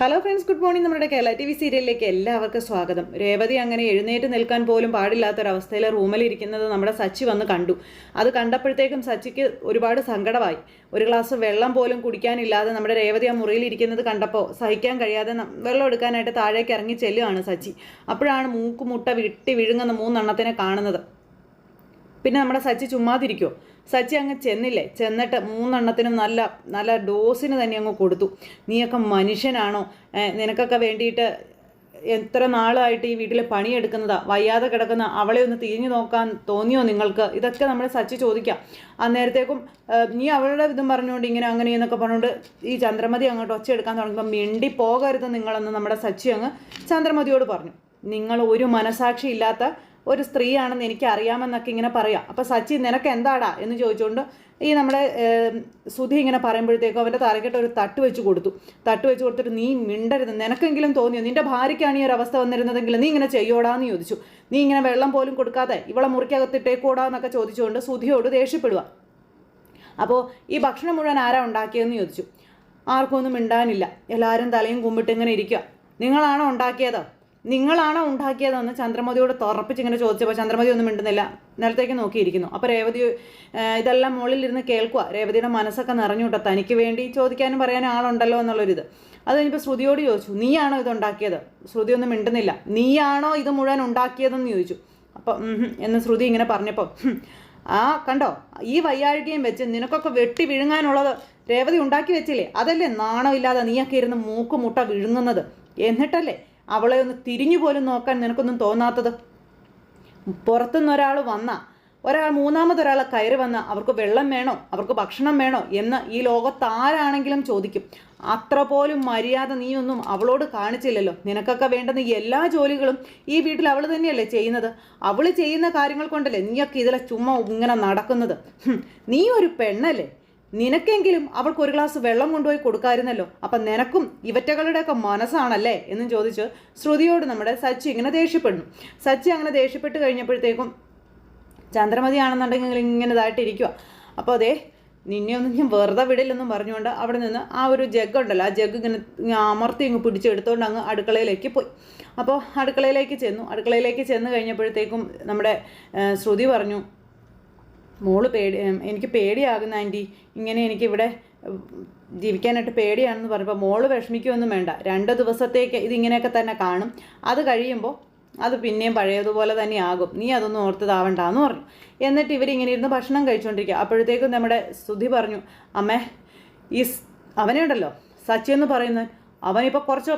Hello friends good morning നമ്മുടെ Kerala T V സീരിയലിലേക്ക് എല്ലാവർക്കും സ്വാഗതം. രേവതി അങ്ങനെ എഴുന്നേറ്റ് നിൽക്കാൻ പോലും പാടില്ലാത്തൊരവസ്ഥയിൽ റൂമിലിരിക്കുന്നത് നമ്മുടെ സച്ചി വന്ന് കണ്ടു. അത് കണ്ടപ്പോഴത്തേക്കും സച്ചിക്ക് ഒരുപാട് സങ്കടമായി. ഒരു ഗ്ലാസ് വെള്ളം പോലും കുടിക്കാനില്ലാതെ നമ്മുടെ രേവതി ആ മുറിയിൽ ഇരിക്കുന്നത് കണ്ടപ്പോൾ സഹിക്കാൻ കഴിയാതെ വെള്ളം എടുക്കാനായിട്ട് താഴേക്ക് ഇറങ്ങി ചെല്ലുകയാണ് സച്ചി. അപ്പോഴാണ് മൂക്കുമുട്ട വിട്ടി വിഴുങ്ങുന്ന മൂന്നെണ്ണത്തിനെ കാണുന്നത്. പിന്നെ നമ്മുടെ സച്ചി ചുമ്മാതിരിക്കുമോ സച്ചി അങ്ങ് ചെന്നില്ലേ? ചെന്നിട്ട് മൂന്നെണ്ണത്തിനും നല്ല നല്ല ഡോസിന് തന്നെ അങ്ങ് കൊടുത്തു. നീയൊക്കെ മനുഷ്യനാണോ? നിനക്കൊക്കെ വേണ്ടിയിട്ട് എത്ര നാളായിട്ട് ഈ വീട്ടിൽ പണിയെടുക്കുന്നതാ? വയ്യാതെ കിടക്കുന്ന അവളെ ഒന്ന് തിരിഞ്ഞു നോക്കാൻ തോന്നിയോ നിങ്ങൾക്ക്? ഇതൊക്കെ നമ്മൾ സച്ചി ചോദിക്കാം. അന്നേരത്തേക്കും നീ അവളുടെ ഇതും പറഞ്ഞുകൊണ്ട് ഇങ്ങനെ അങ്ങനെ എന്നൊക്കെ പറഞ്ഞുകൊണ്ട് ഈ ചന്ദ്രമതി അങ്ങോട്ട് ഒച്ച എടുക്കാൻ തുടങ്ങുമ്പോൾ മിണ്ടി പോകരുത് നിങ്ങളെന്ന് നമ്മുടെ സച്ചി അങ്ങ് ചന്ദ്രമതിയോട് പറഞ്ഞു. നിങ്ങൾ ഒരു മനസാക്ഷി ഇല്ലാത്ത ഒരു സ്ത്രീയാണെന്ന് എനിക്ക് അറിയാമെന്നൊക്കെ ഇങ്ങനെ പറയാം. അപ്പോൾ സച്ചി നിനക്ക് എന്താടാ എന്ന് ചോദിച്ചുകൊണ്ട് ഈ നമ്മുടെ സുധി ഇങ്ങനെ പറയുമ്പോഴത്തേക്കും അവന്റെ തലക്കെട്ട് ഒരു തട്ട് വെച്ച് കൊടുത്തു. തട്ട് വെച്ച് കൊടുത്തിട്ട് നീ മിണ്ടരുത്. നിനക്കെങ്കിലും തോന്നിയോ? നിന്റെ ഭാര്യയ്ക്കാണ് ഈ ഒരു അവസ്ഥ വന്നിരുന്നതെങ്കിൽ നീ ഇങ്ങനെ ചെയ്യോടാന്ന് ചോദിച്ചു. നീ ഇങ്ങനെ വെള്ളം പോലും കൊടുക്കാതെ ഇവളെ മുറിക്കകത്തിട്ടേക്കോടാന്നൊക്കെ ചോദിച്ചുകൊണ്ട് സുധിയോട് ദേഷ്യപ്പെടുക അപ്പോൾ ഈ ഭക്ഷണം മുഴുവൻ ആരാ ഉണ്ടാക്കിയതെന്ന് ചോദിച്ചു. ആർക്കും ഒന്നും മിണ്ടാനില്ല. എല്ലാവരും തലയും കുമ്പിട്ട് ഇങ്ങനെ ഇരിക്കുക നിങ്ങളാണോ ഉണ്ടാക്കിയത്? നിങ്ങളാണോ ഉണ്ടാക്കിയതെന്ന് ചന്ദ്രമതിയോട് തുറപ്പിച്ച് ഇങ്ങനെ ചോദിച്ചപ്പോൾ ചന്ദ്രമതി ഒന്നും മിണ്ടുന്നില്ല. നിലത്തേക്ക് നോക്കിയിരിക്കുന്നു. അപ്പോൾ രേവതി ഇതെല്ലാം മുകളിലിരുന്ന് കേൾക്കുക രേവതിയുടെ മനസ്സൊക്കെ നിറഞ്ഞു കേട്ടോ തനിക്ക് വേണ്ടി ചോദിക്കാനും പറയാനും ആളുണ്ടല്ലോ എന്നുള്ളൊരിത്. അത് കഴിഞ്ഞപ്പോൾ ശ്രുതിയോട് ചോദിച്ചു നീയാണോ ഇത് ഉണ്ടാക്കിയത് ശ്രുതി ഒന്നും മിണ്ടുന്നില്ല. നീയാണോ ഇത് മുഴുവൻ ഉണ്ടാക്കിയതെന്ന്? ചോദിച്ചു. അപ്പോൾ എന്ന് ശ്രുതി ഇങ്ങനെ പറഞ്ഞപ്പോൾ ആ കണ്ടോ? ഈ വയ്യാഴികയും വെച്ച് നിനക്കൊക്കെ വെട്ടി വിഴുങ്ങാനുള്ളത് രേവതി ഉണ്ടാക്കി വെച്ചില്ലേ? അതല്ലേ നാണമില്ലാതെ നീയൊക്കെ ഇരുന്ന് മൂക്കുമുട്ട വിഴുങ്ങുന്നത്? എന്നിട്ടല്ലേ അവളെ ഒന്ന് തിരിഞ്ഞു പോലും നോക്കാൻ നിനക്കൊന്നും തോന്നാത്തത്. പുറത്തുനിന്ന് ഒരാൾ വന്ന ഒരാൾ മൂന്നാമതൊരാൾ കയറി വന്ന അവർക്ക് വെള്ളം വേണോ? അവർക്ക് ഭക്ഷണം വേണോ? എന്ന് ഈ ലോകത്ത് ആരാണെങ്കിലും ചോദിക്കും. അത്ര പോലും മര്യാദ നീയൊന്നും അവളോട് കാണിച്ചില്ലല്ലോ. നിനക്കൊക്കെ വേണ്ടുന്ന എല്ലാ ജോലികളും ഈ വീട്ടിൽ അവൾ തന്നെയല്ലേ ചെയ്യുന്നത്? അവൾ ചെയ്യുന്ന കാര്യങ്ങൾ കൊണ്ടല്ലേ നീയൊക്കെ ഇതിലെ ചുമ്മാ ഇങ്ങനെ നടക്കുന്നത്? നീ ഒരു പെണ്ണല്ലേ? നിനക്കെങ്കിലും അവൾക്ക് ഒരു ഗ്ലാസ് വെള്ളം കൊണ്ടുപോയി കൊടുക്കാമായിരുന്നല്ലോ അപ്പം നിനക്കും ഇവറ്റകളുടെയൊക്കെ മനസ്സാണല്ലേ? എന്നും ചോദിച്ച് ശ്രുതിയോട് നമ്മുടെ സച്ചി ഇങ്ങനെ ദേഷ്യപ്പെടുന്നു. സച്ചി അങ്ങനെ ദേഷ്യപ്പെട്ട് കഴിഞ്ഞപ്പോഴത്തേക്കും ചന്ദ്രമതി ആണെന്നുണ്ടെങ്കിൽ ഇങ്ങനെ ഇതായിട്ടിരിക്കുക അപ്പോൾ അതേ നിന്നെ ഒന്നും ഞാൻ വെറുതെ വിടില്ലെന്നും പറഞ്ഞുകൊണ്ട് അവിടെ നിന്ന് ആ ഒരു ജഗ് ഉണ്ടല്ലോ ആ ജഗ് ഇങ്ങനെ അമർത്തി ഇങ്ങ് പിടിച്ചെടുത്തുകൊണ്ട് അങ്ങ് അടുക്കളയിലേക്ക് പോയി. അപ്പോൾ അടുക്കളയിലേക്ക് ചെന്നു. അടുക്കളയിലേക്ക് ചെന്ന് കഴിഞ്ഞപ്പോഴത്തേക്കും നമ്മുടെ ശ്രുതി പറഞ്ഞു മോൾ പേടി എനിക്ക് പേടിയാകുന്ന ആന്റി. ഇങ്ങനെ എനിക്കിവിടെ ജീവിക്കാനായിട്ട് പേടിയാണെന്ന് പറഞ്ഞപ്പോൾ മോൾ വിഷമിക്കുമൊന്നും വേണ്ട. രണ്ട് ദിവസത്തേക്ക് ഇതിങ്ങനെയൊക്കെ തന്നെ കാണും. അത് കഴിയുമ്പോൾ അത് പിന്നെയും പഴയതുപോലെ തന്നെ ആകും. നീ അതൊന്നും ഓർത്തതാവണ്ടെന്ന് പറഞ്ഞു. എന്നിട്ട് ഇവരിങ്ങനെ ഇരുന്ന് ഭക്ഷണം കഴിച്ചുകൊണ്ടിരിക്കുക അപ്പോഴത്തേക്കും നമ്മുടെ സ്തുതി പറഞ്ഞു അമ്മേ ഈ അവനെ ഉണ്ടല്ലോ സച്ചി എന്ന് പറയുന്നത് അവനിപ്പോൾ കുറച്ച്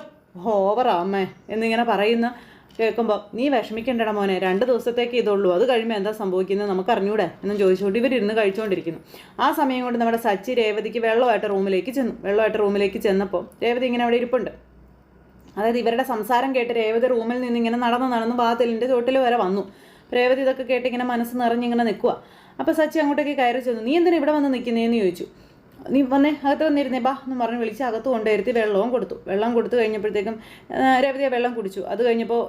ഓവറാ അമ്മേ എന്നിങ്ങനെ പറയുന്ന കേൾക്കുമ്പോൾ നീ വിഷമിക്കണ്ടട മോനെ രണ്ട് ദിവസത്തേക്ക് ഇതുള്ളൂ. അത് കഴിയുമ്പോൾ എന്താ സംഭവിക്കുന്നത് നമുക്ക് അറിഞ്ഞൂടെ എന്നും ചോദിച്ചുകൊണ്ട് ഇവരിരുന്ന് കഴിച്ചുകൊണ്ടിരിക്കുന്നു. ആ സമയം കൊണ്ട് നമ്മുടെ സച്ചി രേവതിക്ക് വെള്ളമായിട്ട് റൂമിലേക്ക് ചെന്നു. വെള്ളമായിട്ട് റൂമിലേക്ക് ചെന്നപ്പോൾ രേവതി ഇങ്ങനെ അവിടെ ഇരിപ്പുണ്ട്. അതായത് ഇവരുടെ സംസാരം കേട്ട് രേവതി റൂമിൽ നിന്ന് ഇങ്ങനെ നടന്ന് നടന്ന് വാതിലിന്റെ ചോട്ടിൽ വരെ വന്നു. രേവതി ഇതൊക്കെ കേട്ട് ഇങ്ങനെ മനസ്സ് നിറഞ്ഞിങ്ങനെ നിൽക്കുക അപ്പോൾ സച്ചി അങ്ങോട്ടേക്ക് കയറി ചെന്നു. നീ എന്തിനാ ഇവിടെ വന്ന് നിൽക്കുന്നതെന്ന് ചോദിച്ചു. നീ വന്നേ അകത്ത് വന്നിരുന്നേ ബാ എന്ന് പറഞ്ഞ് വിളിച്ച് അകത്ത് കൊണ്ടുവരുത്തി വെള്ളവും കൊടുത്തു. വെള്ളം കൊടുത്തു കഴിഞ്ഞപ്പോഴത്തേക്കും രവതിയെ രേവതി വെള്ളം കുടിച്ചു. അത് കഴിഞ്ഞപ്പോൾ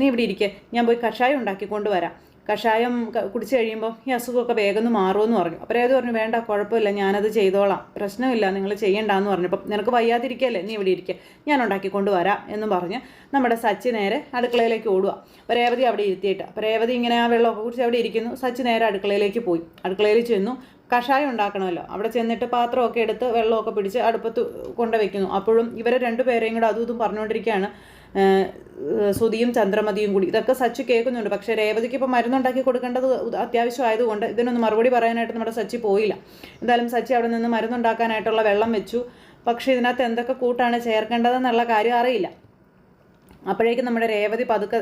നീ ഇവിടെ ഇരിക്കെ. ഞാൻ പോയി കഷായം ഉണ്ടാക്കി കൊണ്ടുവരാം. കഷായം കുടിച്ച് കഴിയുമ്പോൾ ഈ അസുഖമൊക്കെ വേഗം മാറുമെന്ന് പറഞ്ഞു. അപ്പോൾ ഏത് പറഞ്ഞു വേണ്ട കുഴപ്പമില്ല ഞാനത് ചെയ്തോളാം. പ്രശ്നമില്ല നിങ്ങൾ ചെയ്യണ്ടെന്ന് പറഞ്ഞപ്പോൾ നിനക്ക് വയ്യാതിരിക്കല്ലേ? നീ ഇവിടെ ഇരിക്കുക ഞാൻ ഉണ്ടാക്കി കൊണ്ടുവരാം എന്ന് പറഞ്ഞ് നമ്മുടെ സച്ചി നേരെ അടുക്കളയിലേക്ക് ഓടുക അപ്പോൾ രേവതി അവിടെ ഇരുത്തിയിട്ട് അപ്പോൾ രേവതി ഇങ്ങനെ ആ വെള്ളമൊക്കെ കുടിച്ച് അവിടെ ഇരിക്കുന്നു. സച്ചി നേരെ അടുക്കളയിലേക്ക് പോയി. അടുക്കളയിൽ ചെന്നു. കഷായം ഉണ്ടാക്കണമല്ലോ. അവിടെ ചെന്നിട്ട് പാത്രമൊക്കെ എടുത്ത് വെള്ളമൊക്കെ പിടിച്ച് അടുപ്പത്ത് കൊണ്ട് വയ്ക്കുന്നു അപ്പോഴും ഇവരെ രണ്ടുപേരെയും കൂടെ അതും ഇതും പറഞ്ഞുകൊണ്ടിരിക്കുകയാണ്. സുതിയും ചന്ദ്രമതിയും കൂടി. ഇതൊക്കെ സച്ചി കേൾക്കുന്നുണ്ട്. പക്ഷേ രേവതിക്ക് ഇപ്പോൾ മരുന്നുണ്ടാക്കി കൊടുക്കേണ്ടത് അത്യാവശ്യമായതുകൊണ്ട് ഇതിനൊന്നും മറുപടി പറയാനായിട്ട് നമ്മുടെ സച്ചി പോയില്ല. എന്തായാലും സച്ചി അവിടെ നിന്ന് മരുന്നുണ്ടാക്കാനായിട്ടുള്ള വെള്ളം വെച്ചു. പക്ഷേ ഇതിനകത്ത് എന്തൊക്കെ കൂട്ടാണ് ചേർക്കേണ്ടതെന്നുള്ള കാര്യം അറിയില്ല. അപ്പോഴേക്കും നമ്മുടെ രേവതി പതുക്കെ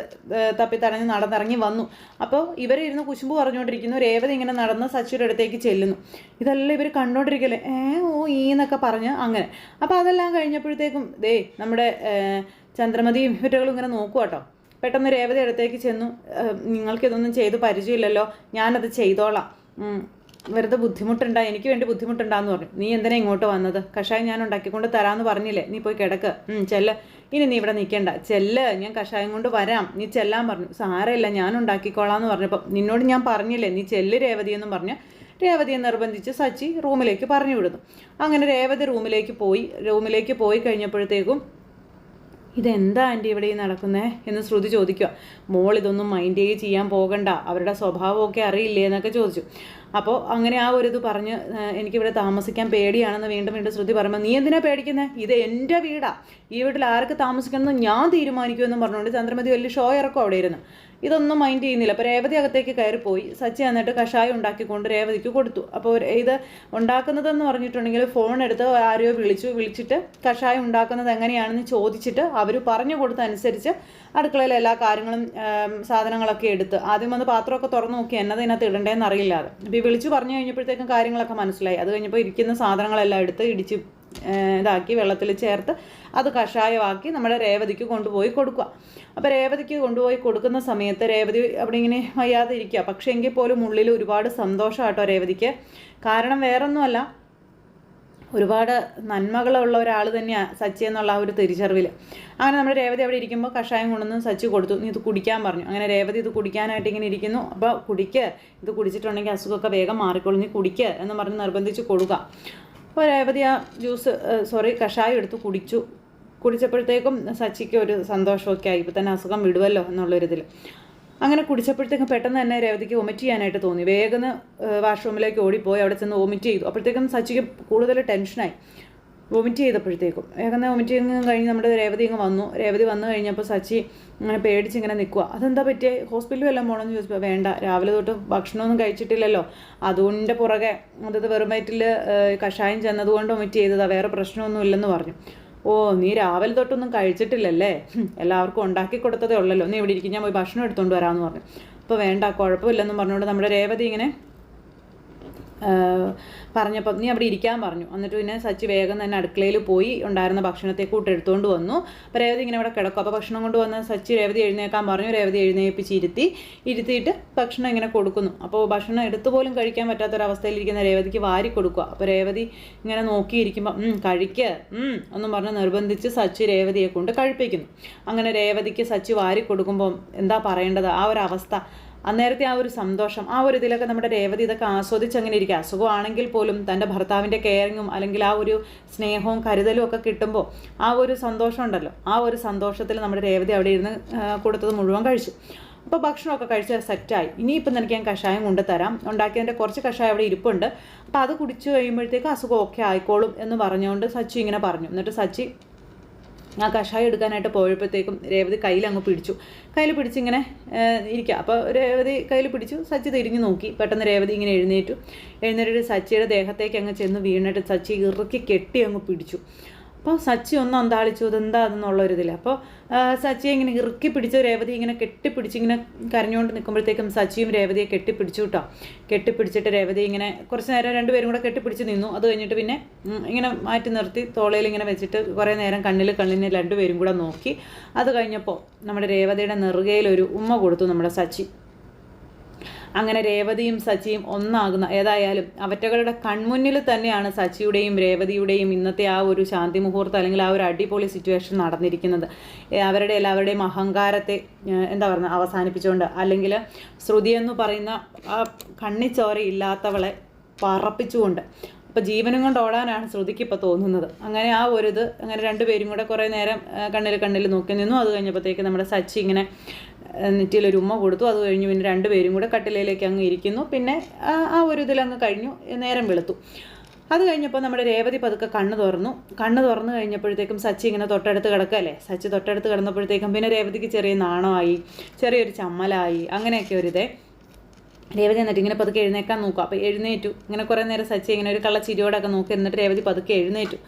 തപ്പി തടഞ്ഞ് നടന്നിറങ്ങി വന്നു. അപ്പോൾ ഇവരിരുന്ന് കുശുമ്പ് പറഞ്ഞുകൊണ്ടിരിക്കുന്നു രേവതി ഇങ്ങനെ നടന്ന് സച്ചിയുടെ അടുത്തേക്ക് ചെല്ലുന്നു. ഇതെല്ലാം ഇവർ കണ്ടോണ്ടിരിക്കല്ലേ? ഏ ഓ ഈ എന്നൊക്കെ പറഞ്ഞ് അങ്ങനെ. അപ്പോൾ അതെല്ലാം കഴിഞ്ഞപ്പോഴത്തേക്കും ദേ നമ്മുടെ ചന്ദ്രമതിയും ഇവറ്റകളും ഇങ്ങനെ നോക്കുക കേട്ടോ. പെട്ടെന്ന് രേവതി അടുത്തേക്ക് ചെന്നു നിങ്ങൾക്കിതൊന്നും ചെയ്ത് പരിചയമില്ലല്ലോ ഞാനത് ചെയ്തോളാം. വെറുതെ ബുദ്ധിമുട്ടുണ്ടാ എനിക്ക് വേണ്ടി ബുദ്ധിമുട്ടുണ്ടാന്ന് പറഞ്ഞു. നീ എന്തിനാ ഇങ്ങോട്ട് വന്നത്? കഷായം ഞാൻ ഉണ്ടാക്കിക്കൊണ്ട് തരാമെന്ന് പറഞ്ഞില്ലേ? നീ പോയി കിടക്ക്. ചെല്ല്. ഇനി നീ ഇവിടെ നിൽക്കേണ്ട. ചെല്ല് ഞാൻ കഷായം കൊണ്ട് വരാം. നീ ചെല്ലാൻ പറഞ്ഞു. സാരമില്ല ഞാൻ ഉണ്ടാക്കിക്കോളാം എന്ന് പറഞ്ഞപ്പോൾ നിന്നോട് ഞാൻ പറഞ്ഞില്ലേ? നീ ചെല്ല് രേവതി എന്നും പറഞ്ഞു രേവതിയെ നിർബന്ധിച്ച് സച്ചി റൂമിലേക്ക് പറഞ്ഞു വിടുന്നു. അങ്ങനെ രേവതി റൂമിലേക്ക് പോയി റൂമിലേക്ക് പോയി കഴിഞ്ഞപ്പോഴത്തേക്കും ഇതെന്താ ആന്റി ഇവിടെ ഈ നടക്കുന്നേ? എന്ന് ശ്രുതി ചോദിക്കുക. മോൾ ഇതൊന്നും മൈൻഡ് ചെയ്യാൻ പോകണ്ട. അവരുടെ സ്വഭാവമൊക്കെ അറിയില്ലേ? എന്നൊക്കെ ചോദിച്ചു. അപ്പോൾ അങ്ങനെ ആ ഒരു ഇത് പറഞ്ഞ് "ഏഹ്, എനിക്കിവിടെ താമസിക്കാൻ പേടിയാണെന്ന് വീണ്ടും വീണ്ടും ശ്രുതി പറയുമ്പോൾ നീ എന്തിനാ പേടിക്കുന്നത് ഇത് എന്റെ വീടാണ് ഈ വീട്ടിൽ ആർക്ക് താമസിക്കണമെന്ന് ഞാൻ തീരുമാനിക്കുമെന്നും പറഞ്ഞുകൊണ്ട് ചന്ദ്രമതി വലിയ ഷോ ഇറക്കും അവിടെ ഇരുന്ന് ഇതൊന്നും മൈൻഡ് ചെയ്യുന്നില്ല. അപ്പോൾ രേവതി അകത്തേക്ക് കയറിപ്പോയി സച്ചി എന്നിട്ട് കഷായം ഉണ്ടാക്കിക്കൊണ്ട് രേവതിക്ക് കൊടുത്തു. അപ്പോൾ ഇത് ഉണ്ടാക്കുന്നതെന്ന് പറഞ്ഞിട്ടുണ്ടെങ്കിൽ ഫോൺ എടുത്ത് ആരെയോ വിളിച്ചു. വിളിച്ചിട്ട് കഷായം ഉണ്ടാക്കുന്നത് എങ്ങനെയാണെന്ന് ചോദിച്ചിട്ട് അവർ പറഞ്ഞു കൊടുത്ത അനുസരിച്ച് അടുക്കളയിലെ എല്ലാ കാര്യങ്ങളും സാധനങ്ങളൊക്കെ എടുത്ത് ആദ്യം വന്ന് പാത്രമൊക്കെ തുറന്നു നോക്കി. എന്നത് ഇതിനകത്ത് ഇടണ്ടേന്ന് അറിയില്ലാതെ. അപ്പോൾ വിളിച്ചു പറഞ്ഞു കഴിഞ്ഞപ്പോഴത്തേക്കും കാര്യങ്ങളൊക്കെ മനസ്സിലായി. അത് കഴിഞ്ഞപ്പോൾ ഇരിക്കുന്ന സാധനങ്ങളെല്ലാം എടുത്ത് ഇടിച്ച് ഇതാക്കി വെള്ളത്തിൽ ചേർത്ത് അത് കഷായമാക്കി നമ്മുടെ രേവതിക്ക് കൊണ്ടുപോയി കൊടുക്കുക. അപ്പോൾ രേവതിക്ക് കൊണ്ടുപോയി കൊടുക്കുന്ന സമയത്ത് രേവതി അവിടെ ഇങ്ങനെ വയ്യാതെ ഇരിക്കുക. പക്ഷേ എങ്കിൽ പോലും ഉള്ളിൽ ഒരുപാട് സന്തോഷമാട്ടോ രേവതിക്ക്. കാരണം വേറൊന്നുമല്ല ഒരുപാട് നന്മകളുള്ള ഒരാൾ തന്നെയാണ് സച്ചി എന്നുള്ള ആ ഒരു തിരിച്ചറിവിൽ. അങ്ങനെ നമ്മുടെ രേവതി അവിടെ ഇരിക്കുമ്പോൾ കഷായം കൊണ്ടുവന്ന് സച്ചി കൊടുത്തു. നീ ഇത് കുടിക്കാൻ പറഞ്ഞു. അങ്ങനെ രേവതി ഇത് കുടിക്കാനായിട്ട് ഇങ്ങനെ ഇരിക്കുന്നു. അപ്പോൾ കുടിക്ക്. ഇത് കുടിച്ചിട്ടുണ്ടെങ്കിൽ അസുഖമൊക്കെ വേഗം മാറിക്കൊള്ളു നീ കുടിക്ക്. എന്ന് പറഞ്ഞ് നിർബന്ധിച്ച് കൊടുക്കുക. അപ്പോൾ രേവതി ആ ജ്യൂസ് സോറി കഷായം എടുത്ത് കുടിച്ചു. കുടിച്ചപ്പോഴത്തേക്കും സച്ചിക്ക് ഒരു സന്തോഷമൊക്കെ ആയി. ഇപ്പം തന്നെ അസുഖം വിടുമല്ലോ എന്നുള്ളൊരിതിൽ അങ്ങനെ കുടിച്ചപ്പോഴത്തേക്കും പെട്ടെന്ന് തന്നെ രേവതിക്ക് വൊമിറ്റ് ചെയ്യാനായിട്ട് തോന്നി. വേഗം വാഷ്റൂമിലേക്ക് ഓടിപ്പോയി. അവിടെ ചെന്ന് വൊമിറ്റ് ചെയ്തു. അപ്പോഴത്തേക്കും സച്ചിക്ക് കൂടുതൽ ടെൻഷനായി വൊമിറ്റ് ചെയ്തപ്പോഴത്തേക്കും. ഏകദേശം ചെയ്യുന്ന കഴിഞ്ഞ് നമ്മുടെ രേവതി ഇങ്ങ് വന്നു. രേവതി വന്നു കഴിഞ്ഞപ്പോൾ സച്ചി ഇങ്ങനെ പേടിച്ച് ഇങ്ങനെ നിൽക്കുക അതെന്താ പറ്റിയ? ഹോസ്പിറ്റലിൽ വല്ലതും പോകണമെന്ന് ചോദിച്ചപ്പോൾ വേണ്ട രാവിലെ തൊട്ട് ഭക്ഷണമൊന്നും കഴിച്ചിട്ടില്ലല്ലോ. അതുകൊണ്ട് പുറകെ അതത് വെറും വയറ്റിൽ കഷായം ചെന്നതുകൊണ്ട് വൊമിറ്റ് ചെയ്തതാണ് വേറെ പ്രശ്നമൊന്നും ഇല്ലെന്ന് പറഞ്ഞു. ഓ നീ രാവിലെ തൊട്ടൊന്നും കഴിച്ചിട്ടില്ലല്ലേ? എല്ലാവർക്കും ഉണ്ടാക്കി കൊടുത്തതേ ഉള്ളല്ലോ. നീ ഇവിടെ ഇരിക്കും ഞാൻ പോയി ഭക്ഷണം എടുത്തുകൊണ്ട് വരാമെന്ന് പറഞ്ഞു. അപ്പോൾ വേണ്ട കുഴപ്പമില്ലെന്നും പറഞ്ഞുകൊണ്ട് നമ്മുടെ രേവതി ഇങ്ങനെ പറഞ്ഞപ്പോൾ നീ അവിടെ ഇരിക്കാൻ പറഞ്ഞു. എന്നിട്ട് പിന്നെ സച്ചി വേഗം തന്നെ അടുക്കളയിൽ പോയി ഉണ്ടായിരുന്ന ഭക്ഷണത്തെ കൂട്ട് എടുത്തുകൊണ്ട് വന്നു. അപ്പോൾ രേവതി ഇങ്ങനെ അവിടെ കിടക്കും. അപ്പോൾ ഭക്ഷണം കൊണ്ട് വന്ന് സച്ചി രേവതി എഴുന്നേക്കാൻ പറഞ്ഞു. രേവതി എഴുന്നേപ്പിച്ച് ഇരുത്തി ഇരുത്തിയിട്ട് ഭക്ഷണം ഇങ്ങനെ കൊടുക്കുന്നു. അപ്പോൾ ഭക്ഷണം എടുത്തു പോലും കഴിക്കാൻ പറ്റാത്തൊരവസ്ഥയിലിരിക്കുന്ന രേവതിക്ക് വാരി കൊടുക്കുക. അപ്പോൾ രേവതി ഇങ്ങനെ നോക്കിയിരിക്കുമ്പോൾ കഴിക്കുക കഴിക്ക്. ഉം" എന്നും പറഞ്ഞ് നിർബന്ധിച്ച് സച്ചി രേവതിയെ കൊണ്ട് കഴിപ്പിക്കുന്നു. അങ്ങനെ രേവതിക്ക് സച്ചി വാരി കൊടുക്കുമ്പോൾ എന്താ പറയേണ്ടത്? ആ ഒരു അവസ്ഥ. അന്നേരത്തെ ആ ഒരു സന്തോഷം ആ ഒരു ഇതിലൊക്കെ നമ്മുടെ രേവതി ഇതൊക്കെ ആസ്വദിച്ച് അങ്ങനെ ഇരിക്കുക. അസുഖമാണെങ്കിൽ പോലും തന്റെ ഭർത്താവിന്റെ കെയറിങ്ങും അല്ലെങ്കിൽ ആ ഒരു സ്നേഹവും കരുതലും ഒക്കെ കിട്ടുമ്പോൾ ആ ഒരു സന്തോഷം ഉണ്ടല്ലോ. ആ ഒരു സന്തോഷത്തിൽ നമ്മുടെ രേവതി അവിടെ ഇരുന്ന് കൊടുത്തത് മുഴുവൻ കഴിച്ചു. അപ്പോൾ ഭക്ഷണമൊക്കെ കഴിച്ച് സെറ്റായി. ഇനിയിപ്പം നിനക്ക് ഞാൻ കഷായം കൊണ്ടുതരാം ഉണ്ടാക്കിയതിന്റെ കുറച്ച് കഷായം അവിടെ ഇരിപ്പുണ്ട്. അപ്പോൾ അത് കുടിച്ചു കഴിയുമ്പോഴത്തേക്ക് അസുഖം ഒക്കെ ആയിക്കോളും എന്ന് പറഞ്ഞുകൊണ്ട് സച്ചി ഇങ്ങനെ പറഞ്ഞു. എന്നിട്ട് സച്ചി ആ കഷായം എടുക്കാനായിട്ട് പോയപ്പോഴത്തേക്കും രേവതി കയ്യിൽ അങ്ങ് പിടിച്ചു. കയ്യിൽ പിടിച്ചിങ്ങനെ ഇരിക്കുക അപ്പോൾ രേവതി കയ്യിൽ പിടിച്ചു. സച്ചി തിരിഞ്ഞു നോക്കി. പെട്ടെന്ന് രേവതി ഇങ്ങനെ എഴുന്നേറ്റു. എഴുന്നേറ്റിട്ട് സച്ചിയുടെ ദേഹത്തേക്ക് അങ്ങ് ചെന്ന് വീണിട്ട് സച്ചി ഇറുക്കി കെട്ടി അങ്ങ് പിടിച്ചു. അപ്പോൾ സച്ചി ഒന്ന് അന്താളിച്ചു ഇതെന്താ അതെന്നുള്ളൊരിതിൽ അപ്പോൾ സച്ചിയെ ഇങ്ങനെ ഇറുക്കി പിടിച്ച് രേവതി ഇങ്ങനെ കെട്ടിപ്പിടിച്ച് ഇങ്ങനെ കരഞ്ഞുകൊണ്ട് നിൽക്കുമ്പോഴത്തേക്കും സച്ചിയും രേവതിയെ കെട്ടിപ്പിടിച്ചു കേട്ടോ. കെട്ടിപ്പിടിച്ചിട്ട് രേവതി ഇങ്ങനെ കുറച്ച് നേരം രണ്ടുപേരും കൂടെ കെട്ടിപ്പിടിച്ച് നിന്നു. അത് കഴിഞ്ഞിട്ട് പിന്നെ ഇങ്ങനെ മാറ്റി നിർത്തി തോളയിൽ ഇങ്ങനെ വെച്ചിട്ട് കുറേ നേരം കണ്ണിൽ കണ്ണിന് രണ്ടുപേരും കൂടെ നോക്കി. അത് കഴിഞ്ഞപ്പോൾ നമ്മുടെ രേവതിയുടെ നെറുകയിലൊരു ഉമ്മ കൊടുത്തു നമ്മുടെ സച്ചി. അങ്ങനെ രേവതിയും സച്ചിയും ഒന്നാകുന്ന ഏതായാലും അവറ്റകളുടെ കൺമുന്നിൽ തന്നെയാണ് സച്ചിയുടെയും രേവതിയുടെയും ഇന്നത്തെ ആ ഒരു ശാന്തി മുഹൂർത്തം അല്ലെങ്കിൽ ആ ഒരു അടിപൊളി സിറ്റുവേഷൻ നടന്നിരിക്കുന്നത്. അവരുടെ എല്ലാവരുടെയും അഹങ്കാരത്തെ എന്താ പറയുക അവസാനിപ്പിച്ചുകൊണ്ട് അല്ലെങ്കിൽ ശ്രുതി എന്ന് പറയുന്ന ആ കണ്ണിച്ചോര ഇല്ലാത്തവളെ പറപ്പിച്ചുകൊണ്ട് അപ്പോൾ ജീവനും കൊണ്ട് ഓടാനാണ് ശ്രുതിക്ക് ഇപ്പോൾ തോന്നുന്നത്. അങ്ങനെ ആ ഒരു ഇത് അങ്ങനെ രണ്ടുപേരും കൂടെ കുറേ നേരം കണ്ണിൽ കണ്ണിൽ നോക്കി നിന്നു. അത് കഴിഞ്ഞപ്പോഴത്തേക്ക് നമ്മുടെ സച്ചി ഇങ്ങനെ നെറ്റിയിലൊരു ഉമ്മ കൊടുത്തു. അത് കഴിഞ്ഞ് പിന്നെ രണ്ടുപേരും കൂടെ കട്ടിലയിലേക്ക് അങ്ങ് ഇരിക്കുന്നു. പിന്നെ ആ ഒരു അങ്ങ് കഴിഞ്ഞു. നേരം വെളുത്തു. അത് കഴിഞ്ഞപ്പോൾ നമ്മുടെ രേവതി പതുക്കെ കണ്ണ് തുറന്നു. കണ്ണ് തുറന്നു കഴിഞ്ഞപ്പോഴത്തേക്കും സച്ചി ഇങ്ങനെ തൊട്ടടുത്ത് കിടക്കല്ലേ സച്ചി തൊട്ടടുത്ത് കിടന്നപ്പോഴത്തേക്കും പിന്നെ രേവതിക്ക് ചെറിയ നാണമായി ചെറിയൊരു ചമ്മലായി അങ്ങനെയൊക്കെ ഒരിതേ രേവതി എന്നിട്ട് ഇങ്ങനെ പതുക്കെ എഴുന്നേക്കാൻ നോക്കുക അപ്പോൾ എഴുന്നേറ്റു. ഇങ്ങനെ കുറേ നേരം സച്ചി ഇങ്ങനെ ഒരു കള്ള ചിരിയോടൊക്കെ നോക്കി എന്നിട്ട് രേവതി പതുക്കെ എഴുന്നേറ്റു.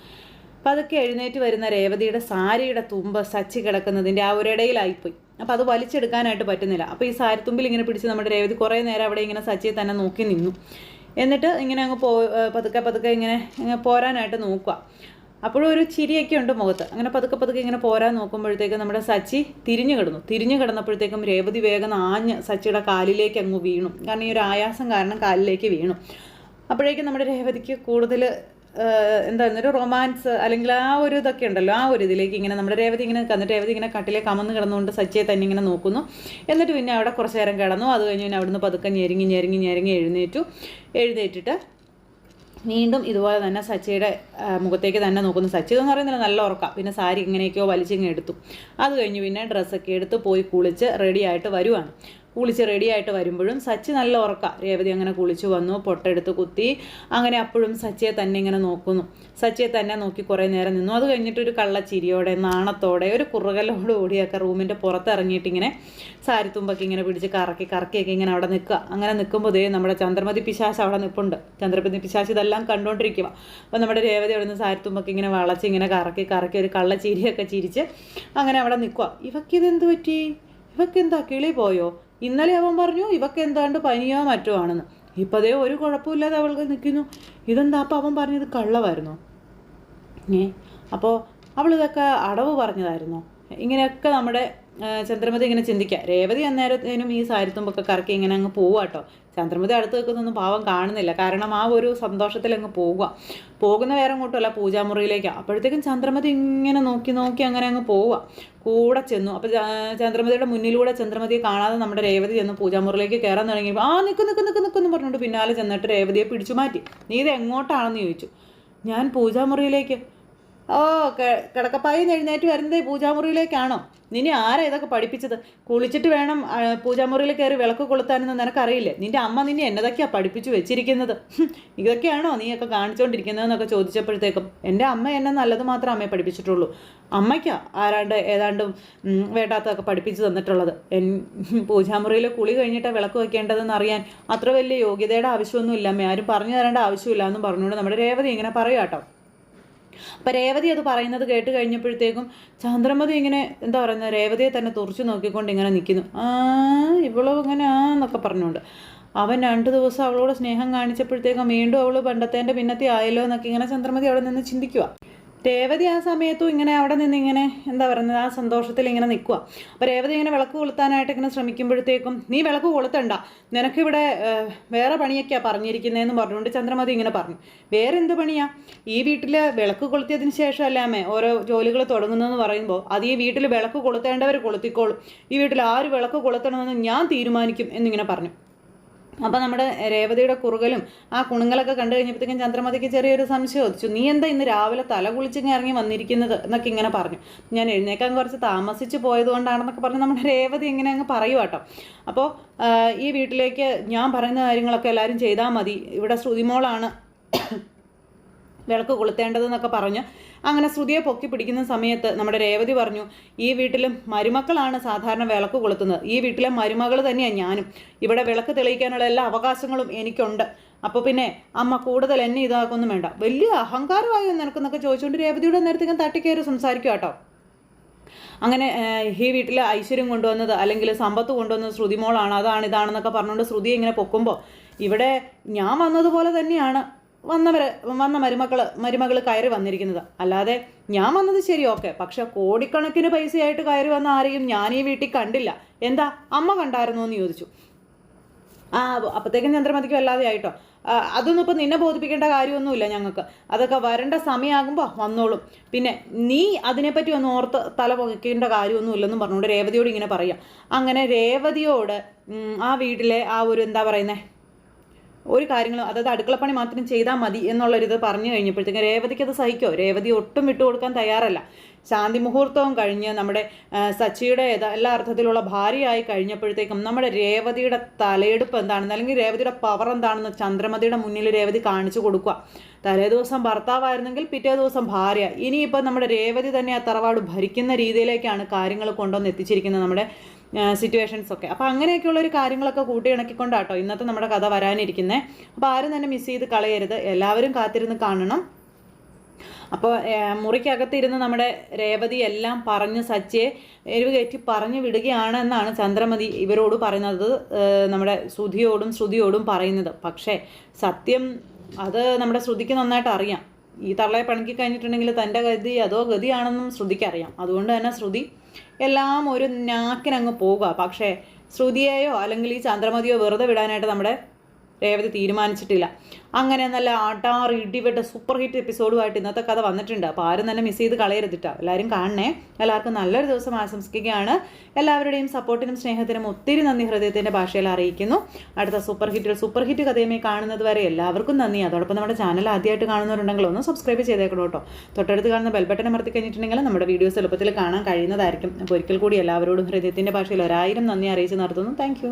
പതുക്കെ എഴുന്നേറ്റ് വരുന്ന രേവതിയുടെ സാരിയുടെ തുമ്പ് സച്ചി കിടക്കുന്നതിന്റെ ആ ഒരിടയിലായിപ്പോയി. അപ്പോൾ അത് വലിച്ചെടുക്കാനായിട്ട് പറ്റുന്നില്ല. അപ്പോൾ ഈ സാരിത്തുമ്പിൽ ഇങ്ങനെ പിടിച്ച് നമ്മുടെ രേവതി കുറേ നേരം അവിടെ ഇങ്ങനെ സച്ചിയെ തന്നെ നോക്കി നിന്നു. എന്നിട്ട് ഇങ്ങനെ അങ്ങ് പോ പതുക്കെ പതുക്കെ ഇങ്ങനെ ഇങ്ങനെ പോരാനായിട്ട് നോക്കുക അപ്പോഴും ഒരു ചിരിയൊക്കെ ഉണ്ട് മുഖത്ത്. അങ്ങനെ പതുക്കെ പതുക്കെ ഇങ്ങനെ പോരാൻ നോക്കുമ്പോഴത്തേക്കും നമ്മുടെ സച്ചി തിരിഞ്ഞു കിടന്നു. തിരിഞ്ഞു കിടന്നപ്പോഴത്തേക്കും രേവതി വേഗം ആഞ്ഞ് സച്ചിയുടെ കാലിലേക്ക് അങ്ങ് വീണു. കാരണം ഈ ഒരു ആയാസം കാരണം കാലിലേക്ക് വീണു. അപ്പോഴേക്കും നമ്മുടെ രേവതിക്ക് കൂടുതൽ എന്തായിരുന്നു ഒരു റൊമാൻസ് അല്ലെങ്കിൽ ആ ഒരു ഇതൊക്കെ ഉണ്ടല്ലോ ആ ഒരു ഇതിലേക്ക് ഇങ്ങനെ നമ്മുടെ രേവതി ഇങ്ങനെ കന്നിട്ട് രേവതി ഇങ്ങനെ കട്ടിലേക്ക് കമന്ന് കിടന്നുകൊണ്ട് സച്ചിയെ തന്നെ ഇങ്ങനെ നോക്കുന്നു. എന്നിട്ട് പിന്നെ അവിടെ കുറച്ച് നേരം കിടന്നു. അത് കഴിഞ്ഞ് പിന്നെ അവിടുന്ന് പതുക്കെ ഞെരുങ്ങി ഞെരുങ്ങി ഞെരുങ്ങി എഴുന്നേറ്റു. എഴുന്നേറ്റിട്ട് വീണ്ടും ഇതുപോലെ തന്നെ സച്ചിയുടെ മുഖത്തേക്ക് തന്നെ നോക്കുന്നു. സച്ചി എന്ന് പറയുന്നില്ല നല്ല ഉറക്കാം. പിന്നെ സാരി ഇങ്ങനെയൊക്കെയോ വലിച്ചിങ്ങ് എടുത്തു. അത് കഴിഞ്ഞ് പിന്നെ ഡ്രസ്സൊക്കെ എടുത്ത് പോയി കുളിച്ച് റെഡിയായിട്ട് വരുവാണ്. കുളിച്ച് റെഡിയായിട്ട് വരുമ്പോഴും സച്ചി നല്ല ഉറക്ക. രേവതി അങ്ങനെ കുളിച്ച് വന്നു പൊട്ടെടുത്ത് കുത്തി. അങ്ങനെ അപ്പോഴും സച്ചിയെ തന്നെ ഇങ്ങനെ നോക്കുന്നു. സച്ചിയെ തന്നെ നോക്കി കുറേ നേരം നിന്നു. അത് കഴിഞ്ഞിട്ട് ഒരു കള്ളച്ചിരിയോടെ നാണത്തോടെ ഒരു കുറുകലോട് കൂടിയൊക്കെ റൂമിന്റെ പുറത്തിറങ്ങിയിട്ട് ഇങ്ങനെ സാരിത്തുമ്പൊക്കെ ഇങ്ങനെ പിടിച്ച് കറക്കി കറക്കിയൊക്കെ ഇങ്ങനെ അവിടെ നിൽക്കുക. അങ്ങനെ നിൽക്കുമ്പോൾ ദേ നമ്മുടെ ചന്ദ്രമതി പിശാശ് അവിടെ നിൽപ്പുണ്ട് ചന്ദ്രമതി പിശാശ് ഇതെല്ലാം കണ്ടുകൊണ്ടിരിക്കുക അപ്പോൾ നമ്മുടെ രേവതി അവിടെ നിന്ന് സാരിത്തുമ്പൊക്കെ ഇങ്ങനെ വളച്ച് ഇങ്ങനെ കറക്കി കറക്കി ഒരു കള്ളച്ചിരിയൊക്കെ ചിരിച്ച് അങ്ങനെ അവിടെ നിൽക്കുക ഇവക്കിതെന്ത് പറ്റി? ഇവക്കെന്താ കിളി പോയോ? ഇന്നലെ അവൻ പറഞ്ഞു ഇവക്ക് എന്താണ്ട് പനിയോ മറ്റോ ആണെന്ന്. ഇപ്പം അതേ ഒരു കുഴപ്പമില്ലാതെ അവൾക്ക് നിൽക്കുന്നു ഇതെന്താ? അപ്പം അവൻ പറഞ്ഞത് കള്ളമായിരുന്നു ഏ? അപ്പോൾ അവളിതൊക്കെ അടവ് പറഞ്ഞതായിരുന്നു? ഇങ്ങനെയൊക്കെ നമ്മുടെ ചന്ദ്രമതി ഇങ്ങനെ ചിന്തിക്കുക രേവതി അന്നേരത്തേനും ഈ സാരിത്തുമ്പൊക്കെ കറക്കി ഇങ്ങനെ അങ്ങ് പോവാട്ടോ ചന്ദ്രമതി അടുത്ത് നിൽക്കുന്നൊന്നും പാവം കാണുന്നില്ല. കാരണം ആ ഒരു സന്തോഷത്തിൽ അങ്ങ് പോവുക പോകുന്ന വേറെ അങ്ങോട്ടുമല്ല പൂജാമുറിയിലേക്കാണ് അപ്പോഴത്തേക്കും ചന്ദ്രമതി ഇങ്ങനെ നോക്കി നോക്കി അങ്ങനെ അങ്ങ് പോവുക കൂടെ ചെന്നു. അപ്പോൾ ചന്ദ്രമതിയുടെ മുന്നിലൂടെ ചന്ദ്രമതിയെ കാണാതെ നമ്മുടെ രേവതി ചെന്ന് പൂജാമുറിയിലേക്ക് കയറാൻ തുടങ്ങിയപ്പോൾ ആ നിൽക്ക് നിൽക്ക് നിൽക്ക് നിൽക്കുന്നു പറഞ്ഞുകൊണ്ട് പിന്നാലെ ചെന്നിട്ട് രേവതിയെ പിടിച്ചു മാറ്റി. നീ ഇത് എങ്ങോട്ടാണെന്ന് ചോദിച്ചു. ഞാൻ പൂജാമുറിയിലേക്ക്. ഓ കിടക്കപ്പായി എഴുന്നേറ്റ് വരുന്നത് പൂജാമുറിയിലേക്കാണോ? നിന്നെ ആരാ ഇതൊക്കെ പഠിപ്പിച്ചത്? കുളിച്ചിട്ട് വേണം പൂജാമുറിയിൽ കയറി വിളക്ക് കൊളുത്താനെന്ന് നിനക്കറിയില്ലേ? നിന്റെ അമ്മ നിന്നെ എന്നതൊക്കെയാണ് പഠിപ്പിച്ചു വെച്ചിരിക്കുന്നത്? ഇതൊക്കെയാണോ നീയൊക്കെ കാണിച്ചുകൊണ്ടിരിക്കുന്നതെന്നൊക്കെ ചോദിച്ചപ്പോഴത്തേക്കും എന്റെ അമ്മ എന്നെ നല്ലത് മാത്രമേ അമ്മയെ പഠിപ്പിച്ചിട്ടുള്ളൂ. അമ്മയ്ക്കാ ആരാണ്ട് ഏതാണ്ട് വേണ്ടാത്തതൊക്കെ പഠിപ്പിച്ചു തന്നിട്ടുള്ളത്. എൻ പൂജാമുറിയിൽ കുളി കഴിഞ്ഞിട്ട് വിളക്ക് വയ്ക്കേണ്ടതെന്ന് അറിയാൻ അത്ര വലിയ യോഗ്യതയുടെ ആവശ്യമൊന്നുമില്ല. അമ്മ ആരും പറഞ്ഞു തരേണ്ട ആവശ്യമില്ല എന്നും പറഞ്ഞുകൊണ്ട് നമ്മുടെ രേവതി ഇങ്ങനെ പറയാട്ടോ അപ്പം രേവതി അത് പറയുന്നത് കേട്ട് കഴിഞ്ഞപ്പോഴത്തേക്കും ചന്ദ്രമതി ഇങ്ങനെ എന്താ പറയുന്നത് രേവതിയെ തന്നെ തുറച്ചു നോക്കിക്കൊണ്ട് ഇങ്ങനെ നിൽക്കുന്നു ആ ഇവളോ ഇങ്ങനെ ആ എന്നൊക്കെ പറഞ്ഞുകൊണ്ട്. അവൻ രണ്ട് ദിവസം അവളോട് സ്നേഹം കാണിച്ചപ്പോഴത്തേക്കും വീണ്ടും അവൾ പണ്ടത്തേന്റെ പിന്നത്തെ ആയല്ലോ എന്നൊക്കെ ഇങ്ങനെ ചന്ദ്രമതി അവിടെ നിന്ന് ചിന്തിക്കുക രേവതി ആ സമയത്തും ഇങ്ങനെ അവിടെ നിന്ന് ഇങ്ങനെ എന്താ പറയുന്നത് ആ സന്തോഷത്തിൽ ഇങ്ങനെ നിൽക്കുക അപ്പോൾ രേവതി ഇങ്ങനെ വിളക്ക് കൊളുത്താനായിട്ട് ഇങ്ങനെ ശ്രമിക്കുമ്പോഴത്തേക്കും നീ വിളക്ക് കൊളുത്തണ്ട. നിനക്കിവിടെ വേറെ പണിയൊക്കെയാണ് പറഞ്ഞിരിക്കുന്നതെന്ന് പറഞ്ഞുകൊണ്ട് ചന്ദ്രമതി ഇങ്ങനെ പറഞ്ഞു. വേറെ എന്ത് പണിയാ? ഈ വീട്ടിൽ വിളക്ക് കൊളുത്തിയതിന് ശേഷം അല്ലാമേ ഓരോ ജോലികൾ തുടങ്ങുന്നതെന്ന് പറയുമ്പോൾ അത് ഈ വീട്ടിൽ വിളക്ക് കൊളുത്തേണ്ടവർ കൊളുത്തിക്കോളും. ഈ വീട്ടിൽ ആര് വിളക്ക് കൊളുത്തണമെന്ന് ഞാൻ തീരുമാനിക്കും എന്നിങ്ങനെ പറഞ്ഞു. അപ്പോൾ നമ്മുടെ രേവതിയുടെ കുറുകലും ആ കുണുങ്ങളൊക്കെ കണ്ടു കഴിഞ്ഞപ്പോഴത്തേക്കും ചന്ദ്രമതിക്ക് ചെറിയൊരു സംശയം ചോദിച്ചു നീ എന്താ ഇന്ന് രാവിലെ തല കുളിച്ചിങ്ങ് ഇറങ്ങി വന്നിരിക്കുന്നത്? എന്നൊക്കെ ഇങ്ങനെ പറഞ്ഞു. ഞാൻ എഴുന്നേക്കാൻ കുറച്ച് താമസിച്ച് പോയതുകൊണ്ടാണെന്നൊക്കെ പറഞ്ഞ് നമ്മുടെ രേവതി ഇങ്ങനെ അങ്ങ് പറയുക കേട്ടോ. അപ്പോൾ ഈ വീട്ടിലേക്ക് ഞാൻ പറയുന്ന കാര്യങ്ങളൊക്കെ എല്ലാവരും ചെയ്താൽ മതി. ഇവിടെ ശ്രുതിമോളാണ് വിളക്ക് കൊളുത്തേണ്ടതെന്നൊക്കെ പറഞ്ഞ് അങ്ങനെ ശ്രുതിയെ പൊക്കി പിടിക്കുന്ന സമയത്ത് നമ്മുടെ രേവതി പറഞ്ഞു ഈ വീട്ടിലും മരുമക്കളാണ് സാധാരണ വിളക്ക് കൊളുത്തുന്നത്. ഈ വീട്ടിലെ മരുമകൾ തന്നെയാണ് ഞാനും. ഇവിടെ വിളക്ക് തെളിയിക്കാനുള്ള എല്ലാ അവകാശങ്ങളും എനിക്കുണ്ട്. അപ്പോൾ പിന്നെ അമ്മ കൂടുതൽ എന്നെ ഇതാക്കൊന്നും വേണ്ട. വലിയ അഹങ്കാരമായോ നിനക്കെന്നൊക്കെ ചോദിച്ചുകൊണ്ട് രേവതിയുടെ നേരത്തേക്കും തട്ടിക്കയറി സംസാരിക്കും കേട്ടോ അങ്ങനെ ഈ വീട്ടിലെ ഐശ്വര്യം കൊണ്ടുവന്നത് അല്ലെങ്കിൽ സമ്പത്ത് കൊണ്ടുവന്നത് ശ്രുതിമോളാണ്. അതാണ് ഇതാണെന്നൊക്കെ പറഞ്ഞുകൊണ്ട് ശ്രുതി ഇങ്ങനെ പൊക്കുമ്പോൾ ഇവിടെ ഞാൻ വന്നതുപോലെ തന്നെയാണ്. വന്നവർ വന്ന മരുമക്കൾ മരുമകൾ കയറി വന്നിരിക്കുന്നത്. അല്ലാതെ ഞാൻ വന്നത് ശരി ഓക്കെ. പക്ഷെ കോടിക്കണക്കിന് പൈസയായിട്ട് കയറി വന്ന ആരെയും ഞാൻ ഈ വീട്ടിൽ കണ്ടില്ല. എന്താ? അമ്മ കണ്ടായിരുന്നു എന്ന് ചോദിച്ചു. ആ അപ്പത്തേക്കും ചന്ദ്രമതിക്ക് വല്ലാതെ ആയിട്ടോ. അതൊന്നും ഇപ്പം നിന്നെ ബോധിപ്പിക്കേണ്ട കാര്യമൊന്നുമില്ല ഞങ്ങൾക്ക്. അതൊക്കെ വരേണ്ട സമയമാകുമ്പോൾ വന്നോളും. പിന്നെ നീ അതിനെപ്പറ്റി ഒന്ന് ഓർത്ത് തല പുകയ്ക്കേണ്ട കാര്യമൊന്നുമില്ലെന്നും പറഞ്ഞുകൊണ്ട് രേവതിയോട് ഇങ്ങനെ പറയാം. അങ്ങനെ രേവതിയോട് ആ വീട്ടിലെ ആ ഒരു എന്താ പറയുന്നത് ഒരു കാര്യങ്ങളും അതായത് അടുക്കളപ്പണി മാത്രം ചെയ്താൽ മതി എന്നുള്ളൊരിത് പറഞ്ഞു കഴിഞ്ഞപ്പോഴത്തേക്കും രേവതിക്ക് അത് സഹിക്കോ? രേവതി ഒട്ടും വിട്ടുകൊടുക്കാൻ തയ്യാറല്ല. ശാന്തി മുഹൂർത്തവും കഴിഞ്ഞ് നമ്മുടെ സച്ചിയുടെ എല്ലാ അർത്ഥത്തിലുള്ള ഭാര്യയായി കഴിഞ്ഞപ്പോഴത്തേക്കും നമ്മുടെ രേവതിയുടെ തലയെടുപ്പ് എന്താണെന്ന് അല്ലെങ്കിൽ രേവതിയുടെ പവർ എന്താണെന്ന് ചന്ദ്രമതിയുടെ മുന്നിൽ രേവതി കാണിച്ചു കൊടുക്കുക. തലേ ദിവസം ഭർത്താവായിരുന്നെങ്കിൽ പിറ്റേ ദിവസം ഭാര്യ. ഇനിയിപ്പോൾ നമ്മുടെ രേവതി തന്നെ ആ തറവാട് ഭരിക്കുന്ന രീതിയിലേക്കാണ് കാര്യങ്ങൾ കൊണ്ടുവന്ന് എത്തിച്ചിരിക്കുന്നത് നമ്മുടെ സിറ്റുവേഷൻസ് ഒക്കെ. അപ്പോൾ അങ്ങനെയൊക്കെയുള്ള ഒരു കാര്യങ്ങളൊക്കെ കൂട്ടിയിണക്കിക്കൊണ്ടാട്ടോ ഇന്നത്തെ നമ്മുടെ കഥ വരാനിരിക്കുന്നത് അപ്പോൾ ആരും തന്നെ മിസ് ചെയ്ത് കളയരുത്. എല്ലാവരും കാത്തിരുന്ന് കാണണം. അപ്പോൾ മുറിക്കകത്തിരുന്ന് നമ്മുടെ രേവതി എല്ലാം പറഞ്ഞ് സച്ചിയെ എരിവ് കയറ്റി പറഞ്ഞു വിടുകയാണെന്നാണ് ചന്ദ്രമതി ഇവരോട് പറയുന്നത് നമ്മുടെ ശ്രുതിയോടും ശ്രുതിയോടും പറയുന്നത്. പക്ഷേ സത്യം അത് നമ്മുടെ ശ്രുതിക്ക് നന്നായിട്ട് അറിയാം. ഈ തള്ളയെ പണിക്ക് കഴിഞ്ഞിട്ടുണ്ടെങ്കിൽ തന്റെ ഗതി അതോ ഗതിയാണെന്നും ശ്രുതിക്കറിയാം. അതുകൊണ്ട് തന്നെ ശ്രുതി എല്ലാം ഒരു നാക്കിനങ്ങ് പോവുക. പക്ഷേ ശ്രുതിയെയോ അല്ലെങ്കിൽ ഈ ചന്ദ്രമതിയോ വെറുതെ വിടാനായിട്ട് നമ്മുടെ രേവതി തീരുമാനിച്ചിട്ടില്ല. അങ്ങനെ നല്ല ആട്ടാറ് ഇടിവെട്ട സൂപ്പർ ഹിറ്റ് എപ്പിസോഡുമായിട്ട് ഇന്നത്തെ കഥ വന്നിട്ടുണ്ട്. അപ്പോൾ ആരും തന്നെ മിസ് ചെയ്ത് കളയരുതിട്ടോ. എല്ലാവരും കാണണേ. എല്ലാവർക്കും നല്ലൊരു ദിവസം ആശംസിക്കുകയാണ്. എല്ലാവരുടെയും സപ്പോർട്ടിനും സ്നേഹത്തിനും ഒത്തിരി നന്ദി. ഹൃദയത്തിന്റെ ഭാഷയിൽ അറിയിക്കുന്നു. അടുത്ത സൂപ്പർ ഹിറ്റിൽ സൂപ്പർ ഹിറ്റ് കഥയുമായി കാണുന്നത് വരെ എല്ലാവർക്കും നന്ദി. അതോടൊപ്പം നമ്മുടെ ചാനൽ ആദ്യമായിട്ട് കാണുന്നവരുണ്ടെങ്കിൽ ഒന്ന് സബ്സ്ക്രൈബ് ചെയ്തേക്കണം കേട്ടോ തൊട്ടടുത്ത് കാണുന്ന ബെൽ ബട്ടൺ അമർത്തി കഴിഞ്ഞിട്ടുണ്ടെങ്കിൽ നമ്മുടെ വീഡിയോസ് എളുപ്പത്തിൽ കാണാൻ കഴിയുന്നതായിരിക്കും. അപ്പോൾ ഒരിക്കൽ കൂടി എല്ലാവരോടും ഹൃദയത്തിന്റെ ഭാഷയിൽ ഒരായിരം നന്ദി അറിയിച്ച് നടത്തുന്നു താങ്ക്